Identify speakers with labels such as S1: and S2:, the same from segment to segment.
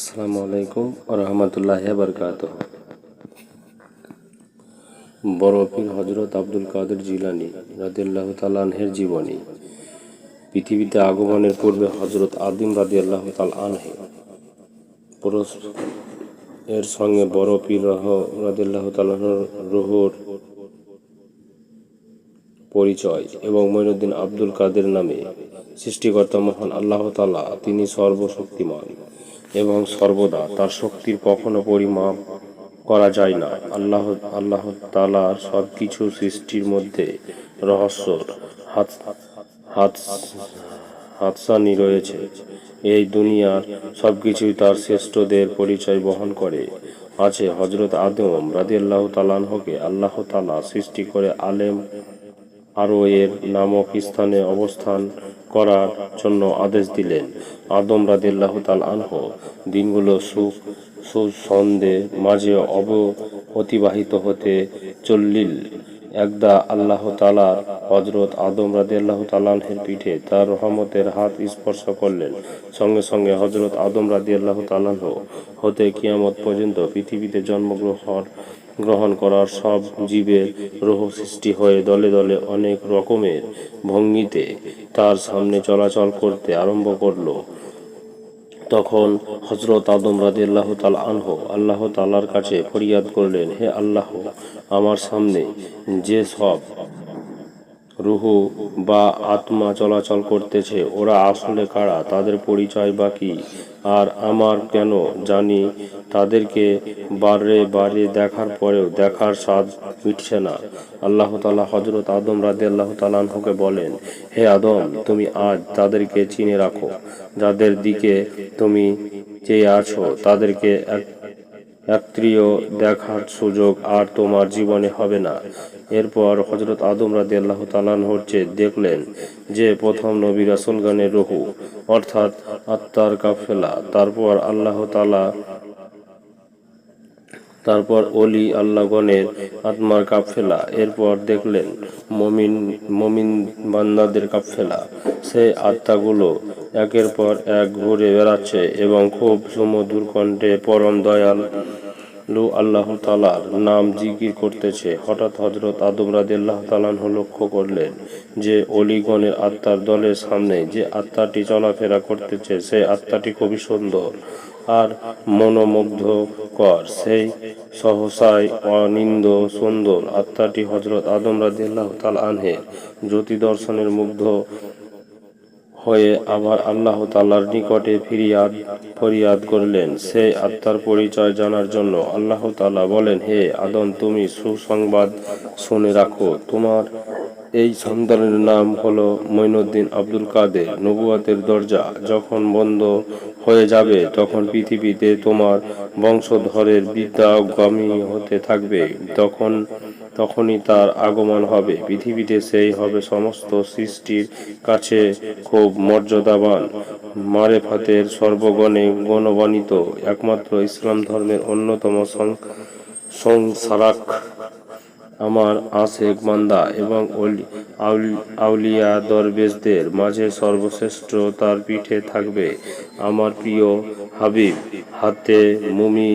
S1: আসসালামু আলাইকুম রহমতুল্লাহ বরকাত বড় হজরত আব্দুল কাদের জিলানি রাদিয়াল্লাহু তালানহের জীবনী। পৃথিবীতে আগমনের পূর্বে হজরত আদিম রাদিয়াল্লাহ তাল আনহে এর সঙ্গে বড় পীর রহ রাদিয়াল্লাহু তালাহর রুহুর পরিচয় এবং মঈনুদ্দিন আব্দুল কাদের নামে সৃষ্টিকর্তা মহান আল্লাহ তালা তিনি সর্বশক্তিমান। এবং সর্বদা তার শক্তির কখনো পরিমাপ করা যায় না। আল্লাহ আল্লাহ তালার সব কিছু সৃষ্টির মধ্যে রহস্য হাত হাত, হাতসানি রয়েছে। এই দুনিয়ার সবকিছুই তার শ্রেষ্ঠদের পরিচয় বহন করে। আছে হজরত আদম রাদিয়াল্লাহ তালানহকে আল্লাহ তালা সৃষ্টি করে আলেম আরও এর নামক স্থানে অবস্থান করার জন্য আদেশ দিলেন। আদম রাদিল্লাহ তাল আনহ, দিনগুলো সুখ সুসন্দে মাঝে অব অতিবাহিত হতে চল্লিল একদা আল্লাহ তালার হজরত আদম রাদিয়াল্লাহ তালানহের পিঠে তার রহমতের হাত স্পর্শ করলেন। সঙ্গে সঙ্গে হজরত আদম রাদিয়াল্লাহ তালানহ হতে কিয়ামত পর্যন্ত পৃথিবীতে জন্মগ্রহণ গ্রহণ করার সব জীবের রোহ সৃষ্টি হয়ে দলে দলে অনেক রকমের ভঙ্গিতে তার সামনে চলাচল করতে আরম্ভ করল। তখন হজরত আদম রাজি আল্লাহ তাল আনহ আল্লাহ তালার কাছে ফরিয়াদ করলেন, হে আল্লাহ, আমার সামনে যে সব রুহু বা আত্মা চলাচল করতেছে, ওরা আসলে কারা, তাদের পরিচয় বা কি? আর আমার কেন জানি তাদেরকে বারে বারে দেখার পরেও দেখার স্বাদ মিটছে না। আল্লাহ তালা হজরত আদম রাদে আল্লাহ তালানহকে বলেন, হে আদম, তুমি আজ তাদেরকে চিনে রাখো। যাদের দিকে তুমি চেয়ে আছো, তাদেরকে এক একত্রীয় দেখার সুযোগ আর তোমার জীবনে হবে না। এরপর হজরত আদম রাদি আল্লাহ চেয়ে দেখলেন যে প্রথম নবী রাসুলগানের রহু, অর্থাৎ আত্মার কাফেলা, তারপর আল্লাহ তালা তারপর অলি আল্লাহগণের আত্মার কাফেলা, এরপর দেখলেন মমিন মমিন বান্দাদের কাফেলা। সেই আত্মাগুলো একের পর এক ঘুরে বেড়াচ্ছে এবং খুব সুমধুর কণ্ঠে পরম দয়াল লু আল্লাহ তালার নাম জিকির করতেছে। হঠাৎ হজরত আদম রাদিল্লাহ তালান লক্ষ্য করলেন যে অলিগণের আত্মার দলের সামনে যে আত্মাটি চলাফেরা করতেছে, সেই আত্মাটি খুবই সুন্দর আর মনোমুগ্ধকর। সেই সহসায় অনিন্দ সুন্দর আত্মাটি হজরত আদম রাদিল্লাহ তাল জ্যোতি দর্শনের মুগ্ধ হয়ে আবার আল্লাহ তাল্লার নিকটে ফিরিয়াদ, ফরিয়াদ করলেন। সেই আত্মার পরিচয় জানার জন্য আল্লাহ তাল্লাহ বলেন, হে আদম, তুমি সুসংবাদ শুনে রাখো। তোমার এই সন্তানের নাম হলো মঈনুদ্দিন আব্দুল কাদের। নবুয়াতের দরজা যখন বন্ধ হয়ে যাবে, তখন পৃথিবীতে তোমার বংশধরের বিদ্যাগামী হতে থাকবে। তখন তখনই তার আগমন হবে। পৃথিবীতে সেই হবে সমস্ত সৃষ্টির কাছে খুব মর্যাদাবান। মারেফাতের সর্বগণে গণবানিত একমাত্র ইসলাম ধর্মের অন্যতম সংসারাক আমার আশেক বান্দা এবং আউলিয়া দরবেশদের মাঝে সর্বশ্রেষ্ঠ তার পিঠে থাকবে। আমার প্রিয় হাবিব, হাতে মুমি,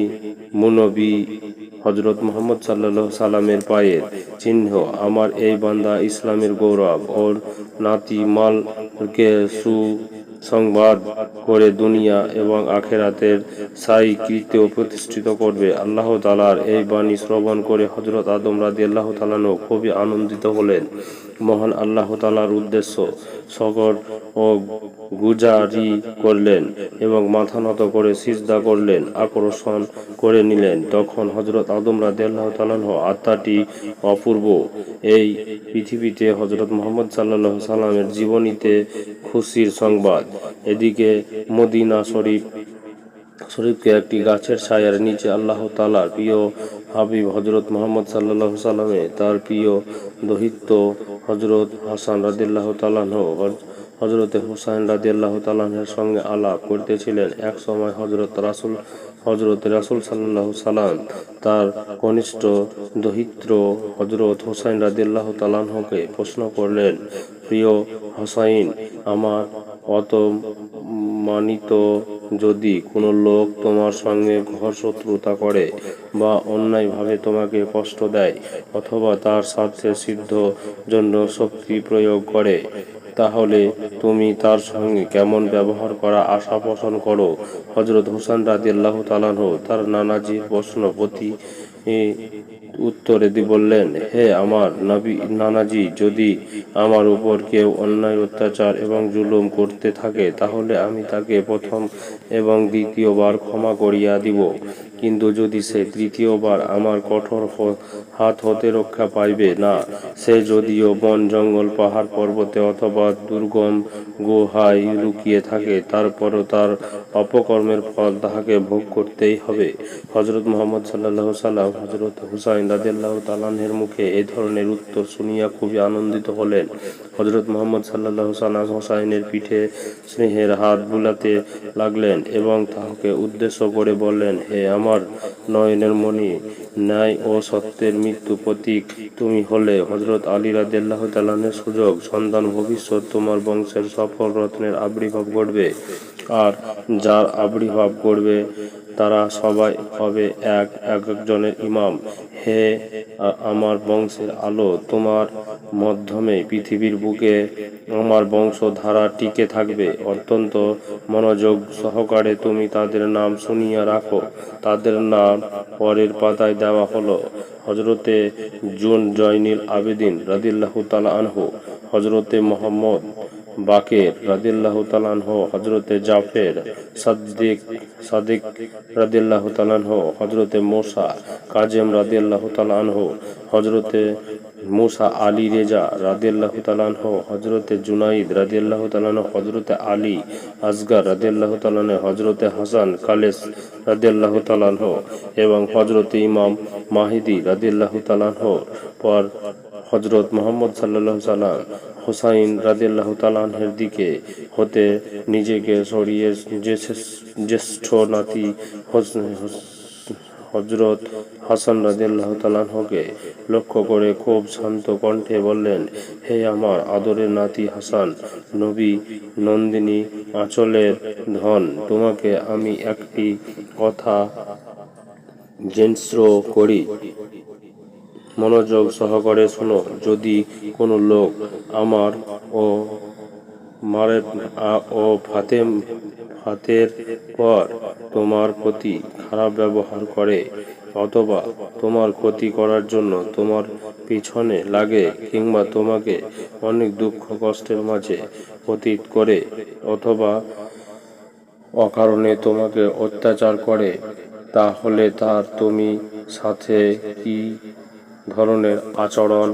S1: মুনবী হজরত মোহাম্মদ সাল্লাহ সাল্লামের পায়ের চিহ্ন, আমার এই বান্দা ইসলামের গৌরব ওর নাতি মালকে সু সংবাদ করে দুনিয়া এবং আখেরাতের সাই কৃত্য প্রতিষ্ঠিত করবে। আল্লাহ তালার এই বাণী শ্রবণ করে হজরত আদম রাদি আল্লাহ তালানো খুবই আনন্দিত হলেন। মহান আল্লাহ তালার উদ্দেশ্য সকর ও গুজারি করলেন এবং মাথা নত করে সিজদা করলেন, আকর্ষণ করে নিলেন। তখন হজরত আদম রাদি তালাহ আত্মাটি অপূর্ব। এই পৃথিবীতে হজরত মোহাম্মদ সাল্লাহ সাল্লামের জীবনীতে খুশির সংবাদ। এদিকে মদিনা শরীফ, শরীফকে একটি গাছের ছায়ার নিচে আল্লাহ তালার প্রিয় হাবিব হজরত মোহাম্মদ সাল্লাহ সাল্লামে তার প্রিয় দহিত্য হজরত হাসান রাদিল্লাহ তালাহ হজরতে হুসাইন রাদিয়াল্লাহ তালাহের সঙ্গে আলাপ করতেছিলেন। এক সময় হজরত রাসুল হজরত রাসুল সাল্লাহ সালাম তার কনিষ্ঠ দহিত্র হজরত হুসাইন রাদিল্লাহ তালাহকে প্রশ্ন করলেন, প্রিয় হুসাইন, আমার অত মানিত যদি কোনো লোক তোমার সঙ্গে ঘর শত্রুতা করে বা অন্যায়ভাবে তোমাকে কষ্ট দেয় অথবা তার স্বার্থে সিদ্ধ জন্য শক্তি প্রয়োগ করে, তাহলে তুমি তার সঙ্গে কেমন ব্যবহার করা আশা পোষণ করো? হজরত হোসেন রাজিয়াল্লাহ তালানহ তার নানাজির প্রশ্ন প্রতি উত্তরে দি বললেন, হে আমার নবী, নানাজি, যদি আমার উপর কেউ অন্যায়, অত্যাচার এবং জুলুম করতে থাকে, তাহলে আমি তাকে প্রথম এবং দ্বিতীয়বার ক্ষমা করিয়া দিব। কিন্তু যদি সে তৃতীয়বার আমার কঠোর হাত হতে রক্ষা পাইবে না, সে যদিও বন, জঙ্গল, পাহাড়, পর্বতে অথবা দুর্গম গুহায় লুকিয়ে থাকে, তারপরও তার অপকর্মের ফল তাহাকে ভোগ করতেই হবে। হজরত মোহাম্মদ সাল্লাহ সাল্লাম হজরত হুসাইন রাজিয়াল্লাহ তালানের মুখে এই ধরনের উত্তর শুনিয়া খুবই আনন্দিত হলেন। হজরত মোহাম্মদ সাল্লাহ সাল্লাম হোসাইনের পিঠে স্নেহের হাত বুলাতে লাগলেন এবং তাহাকে উদ্দেশ্য করে বললেন, হে আমার নয়নের মণি, ন্যায় ও সত্যের মৃত্যু প্রতীক। তুমি হলে হজরত আলী রাজ্লাহ তালানের সুযোগ। সন্তান ভবিষ্যৎ তোমার বংশের সফল রত্নের আবির্ভাব ঘটবে। আর যার আবির্ভাব করবে তারা সবাই হবে এক এক একজনের ইমাম। হে, আমার বংশের আলো, তোমার মাধ্যমে পৃথিবীর বুকে আমার বংশধারা টিকে থাকবে। অত্যন্ত মনোযোগ সহকারে তুমি তাদের নাম শুনিয়া রাখো। তাদের নাম পরের পাতায় দেওয়া হলো। হজরতে জুন জয়নিল আবেদিন রাদিল্লাহু তালা আনহু হজরতে মোহাম্মদ বাকের রাদিল্লাহ তালানহ হজরতে জাফের সাদ্দিক, সাদিক রাদিল্লাহ তালানহ হজরতে মোসা, কাজেম রাদিল্লাহ তালানহ হজরতে মুসা আলী রেজা রাদিল্লাহ তালানহ হজরতে জুনাইদ রাদিল্লাহ তালানহ হজরতে আলী আসগার রাদিল্লাহ তালানহ হজরতে হাসান কালেস রাদিল্লাহ তালানহ এবং হজরতে ইমাম মাহিদি রাদিল্লাহ তালানহ পর হজরত মোহাম্মদ সাল্লাহ সাল্লাম হুসাইন রাদিল্লাহ তালাহের দিকে হতে নিজেকে সরিয়ে জ্যেষ্ঠ নাতি হজরত হাসান রাদিল্লাহ তালাহকে লক্ষ্য করে খুব শান্ত কণ্ঠে বললেন, হে আমার আদরের নাতি হাসান, নবী নন্দিনী আঁচলের ধন, তোমাকে আমি একটি কথা জেন্স্র করি। মনোযোগ সহকারে শোনো, যদি কোনো লোক আমার ও মারের ও ফাতে ফাতের পর তোমার প্রতি খারাপ ব্যবহার করে অথবা তোমার ক্ষতি করার জন্য তোমার পিছনে লাগে কিংবা তোমাকে অনেক দুঃখ কষ্টের মাঝে অতীত করে অথবা অকারণে তোমাকে অত্যাচার করে, তাহলে তার তুমি সাথে কি ধরনের আচরণ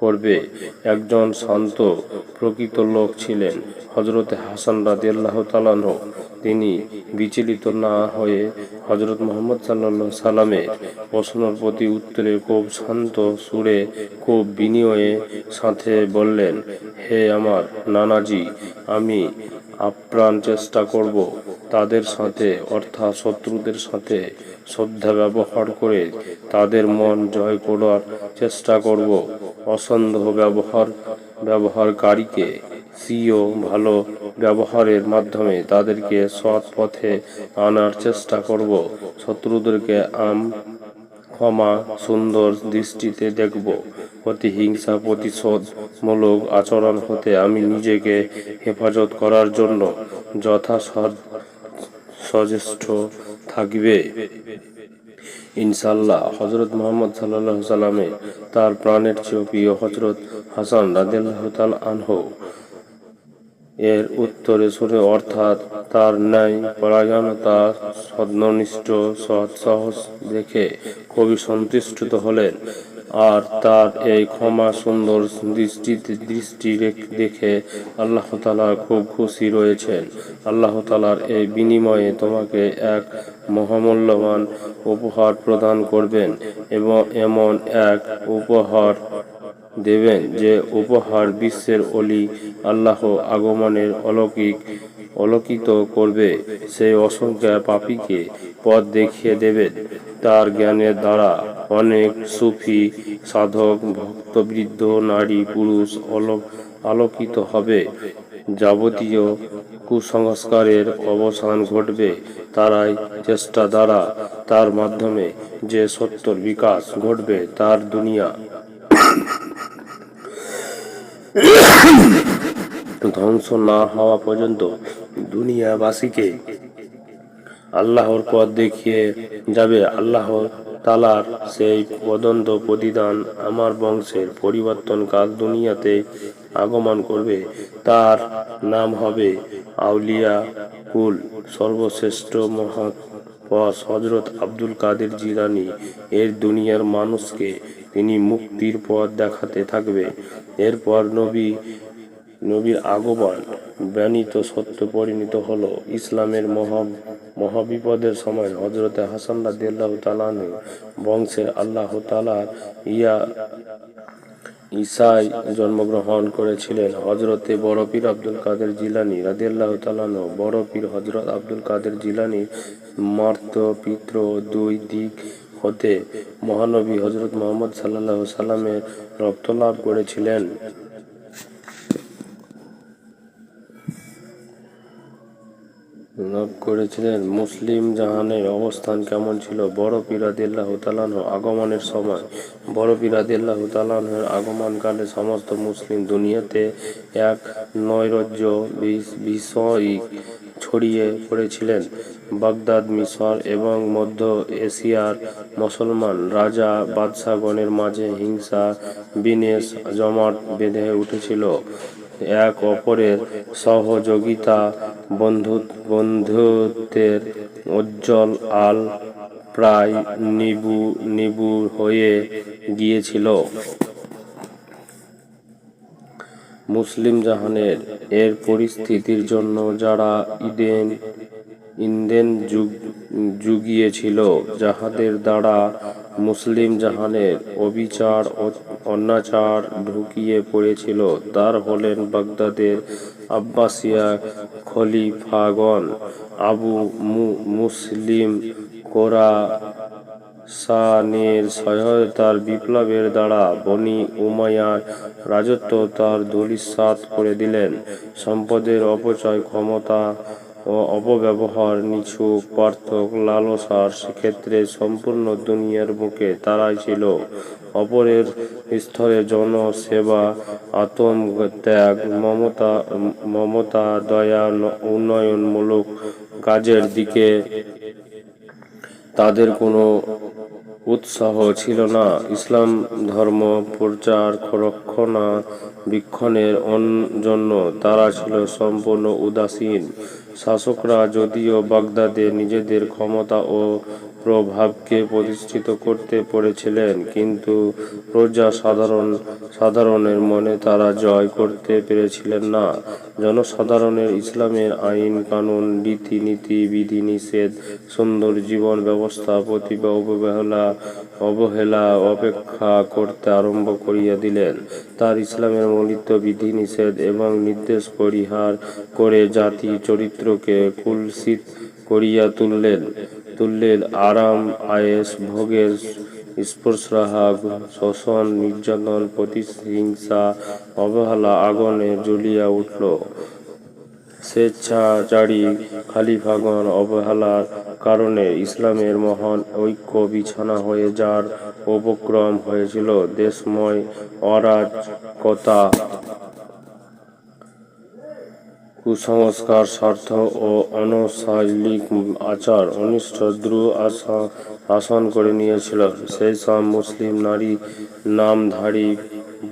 S1: করবে। একজন শান্ত প্রকৃত লোক ছিলেন হজরতে হাসান রাদিয়াল্লাহ তালানহ তিনি বিচলিত না হয়ে হজরত মোহাম্মদ সাল্লাহ সাল্লামের প্রশ্নের প্রতি উত্তরে খুব শান্ত সুরে, খুব বিনিময়ে সাথে বললেন, হে আমার নানাজি, আমি আপ্রাণ চেষ্টা করব তাদের সাথে, অর্থাৎ শত্রুদের সাথে শ্রদ্ধা ব্যবহার করে তাদের মন জয় করার চেষ্টা করব। অসন্দেহ ব্যবহার, ব্যবহারকারীকে সিও ভালো ব্যবহারের মাধ্যমে তাদেরকে সৎ পথে আনার চেষ্টা করব। শত্রুদেরকে আম, ক্ষমা, সুন্দর দৃষ্টিতে দেখব। প্রতিহিংসা প্রতিশোধমূলক আচরণ হতে আমি নিজেকে হেফাজত করার জন্য যথাসাধ্য সচেষ্ট থাকবে। ইনশাল্লাহ হজরত মোহাম্মদ সাল্লাহ সাল্লামে তার প্রাণের চেয়েও প্রিয় হজরত হাসান রাদিল্লাহ আনহু এর উত্তরে শুনে অর্থাৎ তার ন্যায় পরায়ণতা সদ্ননিষ্ঠ সৎ সহজ দেখে খুবই সন্তুষ্ট হলেন। আর তার এই ক্ষমা সুন্দর দৃষ্টিতে দৃষ্টি দেখে আল্লাহ তালা খুব খুশি রয়েছেন। আল্লাহ তালার এই বিনিময়ে তোমাকে এক মহামূল্যবান উপহার প্রদান করবেন এবং এমন এক উপহার দেবেন যে উপহার বিশ্বের অলি আল্লাহ আগমনের অলৌকিক, অলকিত করবে, সেই অসংখ্য পাপীকে পথ দেখিয়ে দেবেন। তার জ্ঞানের দ্বারা অনেক সুফি, সাধক, ভক্তবৃদ্ধ, নারী, পুরুষ অলোক, আলোকিত হবে। যাবতীয় কুসংস্কারের অবসান ঘটবে। তারাই চেষ্টা দ্বারা তার মাধ্যমে যে সত্যর বিকাশ ঘটবে, তার দুনিয়া ধ্বংস না হওয়া পর্যন্ত দুনিয়াবাসীকে আল্লাহর পথ দেখিয়ে যাবে। আল্লাহ তালার সেই পদন্ত প্রতিদান আমার বংশের পরিবর্তন কাল দুনিয়াতে আগমন করবে। তার নাম হবে আউলিয়া কুল, সর্বশ্রেষ্ঠ মহৎ বস হজরত আব্দুল কাদের জিলানি। এর দুনিয়ার মানুষকে তিনি মুক্তির পথ দেখাতে থাকবে। এরপর নবী, নবীর আগমন ব্যনীত সত্য পরিণত হলো। ইসলামের মহা, মহাবিপদের সময় হজরতে হাসান রাদিয়াল্লাহু তাআলা বংশের আল্লাহ তাআলার ইয়া ঈসাই জন্মগ্রহণ করেছিলেন। হজরতে বড় পীর আব্দুল কাদের জিলানি রাদিয়াল্লাহু তাআলা বড় পীর হজরত আব্দুল কাদের জিলানি মার্ত পিত্র দুই দিক হতে মহানবী হজরত মোহাম্মদ সাল্লাল্লাহু সাল্লামের রক্ত লাভ করেছিলেন। লাভ করেছিলেন। মুসলিম জাহানের অবস্থান কেমন ছিল? বড় পিরাদিল্লাহ তালাহ আগমনের সময়, বড় পিরাদিল্লাহ তালাহের আগমনকালে সমস্ত মুসলিম দুনিয়াতে এক নৈরাজ্য বিষ- বিষয় ছড়িয়ে পড়েছিলেন। বাগদাদ, মিশর এবং মধ্য এশিয়ার মুসলমান রাজা বাদশাগণের মাঝে হিংসা, বিনেশ, জমাট বেঁধে উঠেছিল। এক অপরের সহযোগিতা বন্ধু, বন্ধুত্বের উজ্জ্বল আল প্রায় নিবু নিবু হয়ে গিয়েছিল। মুসলিম জাহানের এর পরিস্থিতির জন্য যারা ইডেন ইন্দেন যুগ যুগিয়েছিল, যাহাদের দ্বারা মুসলিম জাহানের অবিচার ও অনাচার ঢুকিয়ে পড়েছিল, তার হলেন বাগদাদের আব্বাসিয়া খলিফাগণ আবু মুসলিম কোরা সানের সহায়তার বিপ্লবের দ্বারা বনি উমায়ার রাজত্ব তার ধূলিসাৎ করে দিলেন। সম্পদের অপচয় ক্ষমতা ও অপব্যবহার নিছুক পার্থক লালসার ক্ষেত্রে সম্পূর্ণ দুনিয়ার বুকে তারাই ছিল অপরের স্তরে জনসেবা আতঙ্ক, ত্যাগ, মমতা মমতা, দয়া, উন্নয়নমূলক কাজের দিকে তাদের কোনো উৎসাহ ছিল না। ইসলাম ধর্ম প্রচার রক্ষণাবেক্ষণের অন- জন্য তারা ছিল সম্পূর্ণ উদাসীন। শাসকরা যদিও বাগদাদে নিজেদের ক্ষমতা ও প্রভাবকে প্রতিষ্ঠিত করতে পেরেছিলেন কিন্তু প্রজা সাধারণ, সাধারণের মনে তারা জয় করতে পেরেছিলেন না। জনসাধারণের ইসলামের আইন কানুন, রীতিনীতি, বিধিনিষেধ, সুন্দর জীবন ব্যবস্থা, প্রতিভা, অবহেলা অবহেলা, অপেক্ষা করতে আরম্ভ করিয়া দিলেন। তার ইসলামের মৌলিক বিধিনিষেধ এবং নির্দেশ পরিহার করে জাতি চরিত্রকে কুলসিত করিয়া তুললেন। তুললেন আরাম, আয়েস, ভোগের স্পর্শরাহা, শোষণ, নির্যাতন, প্রতিহিংসা, অবহেলা, আগুনে জ্বলিয়া উঠল। স্বেচ্ছাচারী খালিফাগণ অবহেলার কারণে ইসলামের মহান ঐক্য বিছানা হয়ে যার উপক্রম হয়েছিল। দেশময় অরাজকতা কুসংস্কার, স্বার্থ ও অনশৈলিক আচার অনিষ্ট দ্রু আশা- শাসন করে নিয়েছিল। সেই সব মুসলিম নারী নামধারী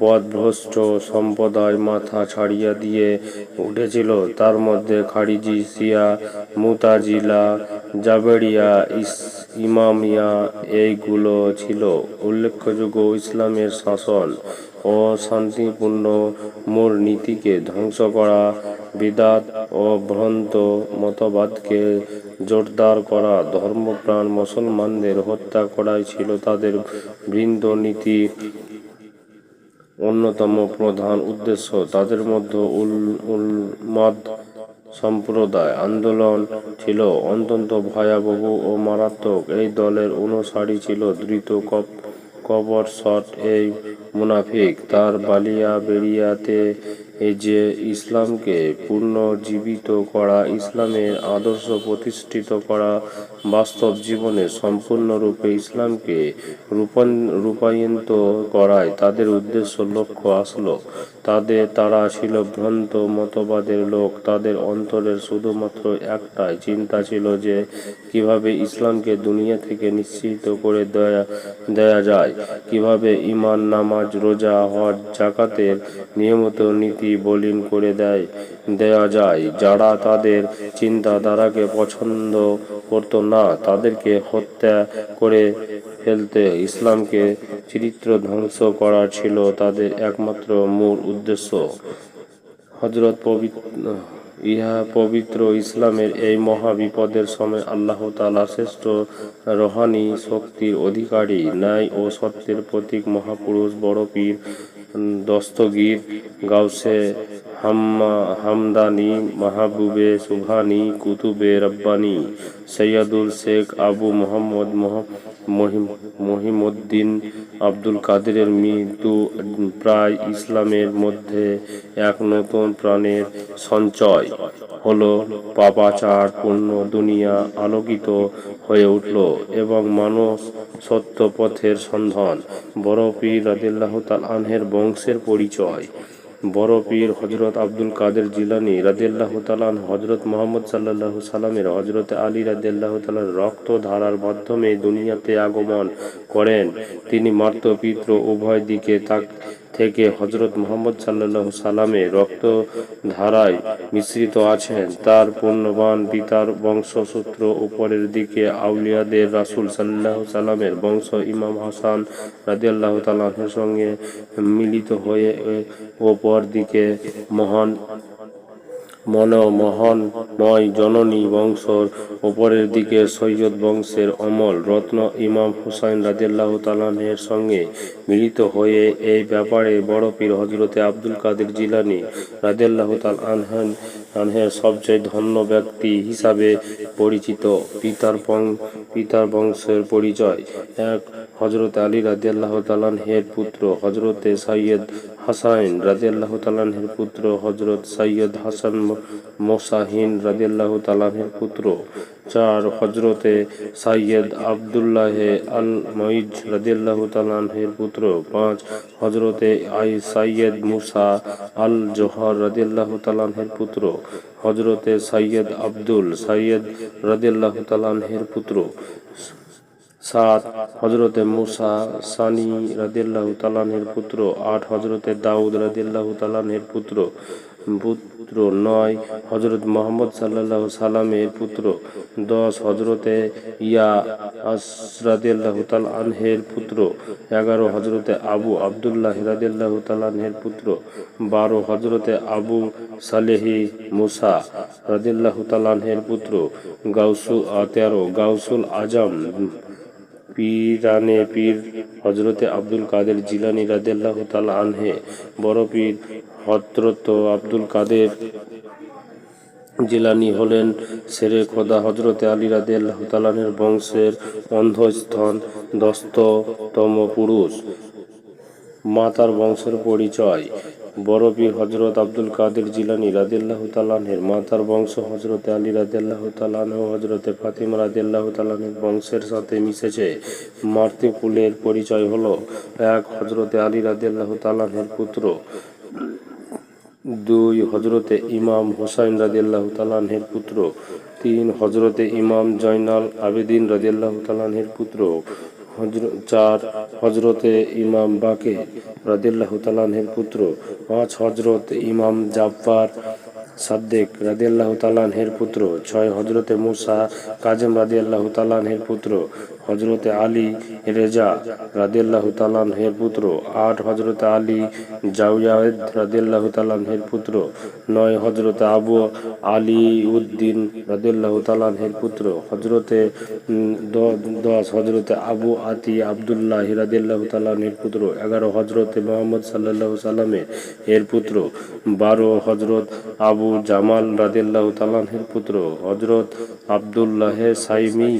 S1: বদভ্রষ্ট সম্প্রদায় মাথা ছাড়িয়া দিয়ে উঠেছিল। তার মধ্যে খারিজি, শিয়া, মুতাজিলা, জাবেরিয়া, ইস- ইমামিয়া, এইগুলো ছিল উল্লেখযোগ্য ইসলামের শাসন। ও শান্তিপূর্ণ মূল নীতিকে ধ্বংস করা, বিদাত ও ভ্রান্ত মতবাদকে জোরদার করা, ধর্মপ্রাণ মুসলমানদের হত্যা করাই ছিল তাদের বৃন্দ নীতি। অন্যতম প্রধান উদ্দেশ্য তাদের মধ্যে উল উন্মাদ সম্প্রদায় আন্দোলন ছিল। অত্যন্ত ভয়াবহ ও মারাত্মক এই দলের অনুসারী ছিল দ্রুত কপ কবর শট এই মুনাফিক। তার বালিয়া বেরিয়াতে যে ইসলামকে পুনর্জীবিত করা, ইসলামের আদর্শ প্রতিষ্ঠিত করা, বাস্তব জীবনে সম্পূর্ণরূপে ইসলামকে রূপায়িত করায় তাদের উদ্দেশ্য, লক্ষ্য, আসলো। তাদের, তারা ছিল ভ্রান্ত মতবাদের লোক। তাদের অন্তরের শুধুমাত্র একটাই চিন্তা ছিল যে, কীভাবে ইসলামকে দুনিয়া থেকে নিশ্চিত করে দেয়া দেয়া যায়। কীভাবে ইমান নামাজ, রোজা, হজ জাকাতের নিয়মিত নীতি বলীন করে দেয়, দেয়া যায়। যারা তাদের চিন্তাধারাকে পছন্দ করতো না, তাদেরকে হত্যা করে ফেলতে ইসলামকে চরিত্র ধ্বংস করা ছিল তাদের একমাত্র মূল উদ্দেশ্য। হজরত পবিত্র, ইহা পবিত্র ইসলামের এই মহা বিপদের সময় আল্লাহ তালা শ্রেষ্ঠ রোহানি, শক্তির অধিকারী, ন্যায় ও সত্যের প্রতীক মহাপুরুষ, বড় পীর, দস্তগীর, গাউসে হাম্মা, হামদানি, মাহবুবে সুবহানি, কুতুবে রব্বানি, সৈয়দুল শেখ আবু মোহাম্মদ মোহাম্মদ মহিম মহিমুদ্দিন আব্দুল কাদেরের মৃত্যু প্রায় ইসলামের মধ্যে এক নতুন প্রাণের সঞ্চয় হলো পাপাচার পূর্ণ দুনিয়া আলোকিত হয়ে উঠল এবং মানুষ সত্য পথের সন্ধান। বড় পীর রাদিল্লাহ তাল আনহের বংশের পরিচয়। বড় পীর হজরত আব্দুল কাদের জিলানি রাজিয়াল্লাহ তালান হজরত মোহাম্মদ সাল্লাহ সাল্লামের হজরত আলী রাজিয়াল্লাহ তালার রক্ত ধারার মাধ্যমে দুনিয়াতে আগমন করেন। তিনি মাত্র পিত্র উভয় দিকে তাক থেকে হজরত মোহাম্মদ সাল্লাহ সালামে রক্ত ধারায় মিশ্রিত আছেন। তার পুণ্যবান পিতার বংশসূত্র উপরের দিকে আউলিয়াদের রাসুল সাল্লাহ সালামের বংশ ইমাম হাসান রাজিয়াল্লাহ তালাহের সঙ্গে মিলিত হয়ে ওপর দিকে মহান মনমোহনময় জননী বংশর ওপরের দিকে সৈয়দ বংশের অমল রত্ন ইমাম হুসাইন রাদিয়াল্লাহ তালানের সঙ্গে মিলিত হয়ে এই ব্যাপারে বড় পীর হজরতে আব্দুল কাদের জিলানি রাদিয়াল্লাহ তাল আনহান, আনহের সবচেয়ে ধন্য ব্যক্তি হিসাবে পরিচিত। পিতার পিতার বংশের পরিচয়। এক হজরত আলী রাদিয়াল্লাহ তালানহের পুত্র হজরতে সৈয়দ হাসাইন রাদিয়াল্লাহ তালানহের পুত্র হজরত সৈয়দ হাসান মোসাহিন রাদিয়াল্লাহ তালানহের পুত্র, চার হজরতে সৈয়দ আবদুল্লাহ আল মঈজ রাদিয়াল্লাহ তালানহের পুত্র, পাঁচ হজরতে আই সৈয়দ মুসা আল জোহর রাদিয়াল্লাহ তালানহের পুত্র হজরতে সৈয়দ আব্দুল সৈয়দ রাদিয়াল্লাহ তালানহের পুত্র সাত হজরতে মুসা সানি রাদিল্লাহ তালানের পুত্র, আট হজরতে দাউদ রাদিল্লাহ তালানের পুত্র পুত্র নয় হজরত মোহাম্মদ সাল্লাহ সালামের পুত্র, দশ হজরতে ইয়া আসরাদিল্লাহ তাল আনহের পুত্র, এগারো হজরতে আবু আবদুল্লাহ রাদিল্লাহ তালানহের পুত্র, বারো হজরতে আবু সালেহি মুসা রাদিল্লাহ তালানহের পুত্র, গাউসু তেরো, গাউসুল আজম পীরানে পীর হজরতে আব্দুল কাদের জিলানি রাদিয়াল্লাহু তাআলা আনহে, বড় পীর হজরত আব্দুল কাদের জিলানি হলেন শেরে খোদা হজরতে আলী রাদিয়াল্লাহু তাআলার বংশের অন্ধস্থন দস্ততম পুরুষ। মাতার বংশের পরিচয়। বড় পীর হজরত আব্দুল কাদের জিলানি রাদিল্লাহ তালানের মাতার বংশ হজরতে আলী রাদিল্লাহ তালান ও হজরতে ফাতিমা রাদিল্লাহ তালানের বংশের সাথে মিশেছে। মাতৃকুলের পরিচয় হলো এক হজরতে আলী রাদিল্লাহ তালানের পুত্র। দুই হজরতে ইমাম হুসাইন রাদিয়াল্লাহ তালানহের পুত্র। তিন হজরতে ইমাম জয়নাল আবেদিন রাদিয়াল্লাহ তালানহের পুত্র। চার হজরতে ইমাম বাকে রাদিল্লাহ তালানহের পুত্র, পাঁচ হজরত ইমাম জাফার সাদ্দেক রাদি আল্লাহ তালানহের পুত্র, ছয় হজরতে মুসা কাজেম রাদি আল্লাহ তালানহের পুত্র হজরতে আলী রেজা রাদিয়াল্লাহ তালানহের পুত্র আট হজরতে আলী জাউয়াদ রাদিয়াল্লাহ তালানহের পুত্র নয় হজরতে আবু আলী উদ্দিন রাদিয়াল্লাহ তালানহের পুত্র হজরতে দশ হজরতে আবু আতি আবদুল্লাহ রাদিয়াল্লাহ তালানহের পুত্র এগারো হজরতে মোহাম্মদ সাল্লাহ সাল্লামের এর পুত্র বারো হজরত আবু জামাল রাদিয়াল্লাহ তালানহের পুত্র হজরত আবদুল্লাহ সাইমি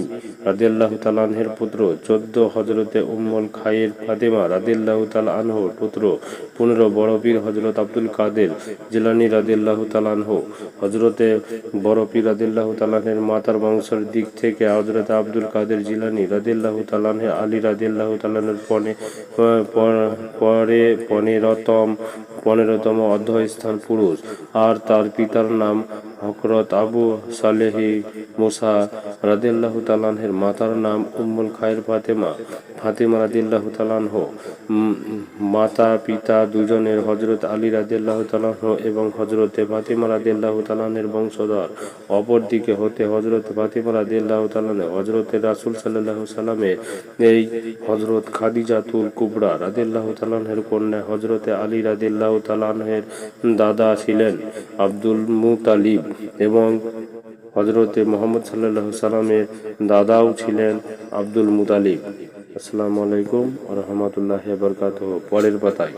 S1: রাদিয়াল্লাহু তাআলা আনহের পুত্র, চোদ্দ হজরতে উম্মুল খাইর ফাতেমা রাদিয়াল্লাহু তাআলা আনহুর পুত্র, পনেরো বড় পীর হজরত আব্দুল কাদের জিলানি রাদিয়াল্লাহু তাআলা আনহু হজরতে বড় পীর রাদিয়াল্লাহু তাআলা মাতার বংশের দিক থেকে হজরত আব্দুল কাদের জিলানি রাদিয়াল্লাহু তাআলা আনহু আলী রাদিয়াল্লাহু তাআলা আনহুর পনে, পরে পনেরোতম পনেরোতম অধ্যায় স্থান পুরুষ। আর তার পিতার নাম হকরত আবু সালেহি মুসা রাদিয়াল্লাহু তালানহের মাতার নাম উম্মুল খায়ের ফাতেমা। ফাতেমা রাদিয়াল্লাহু তাআলাহ মাতা, পিতা দুজনের হজরত আলী রাদিয়াল্লাহু তাআলাহ এবং হজরতে ফাতেমা রাদিয়াল্লাহু তাআলাহের বংশধর। অপরদিকে হতে হজরত ফাতেমা রাদিয়াল্লাহু তাআলা হজরতে রাসূল সাল্লাল্লাহু সাল্লামের এই হজরত খাদিজাতুল কুবরা রাদিয়াল্লাহু তাআলাহের কন্যা হজরতে আলী রাদিয়াল্লাহু তাআলাহের দাদা ছিলেন আব্দুল মুতালিব এবং হজরতে মোহাম্মদ সাল্লাল্লাহু সাল্লামের দাদাও ছিলেন আব্দুল মুতালিব। আসসালামু আলাইকুম রহমতুল্লাহ বরকাত পরের পাতায়।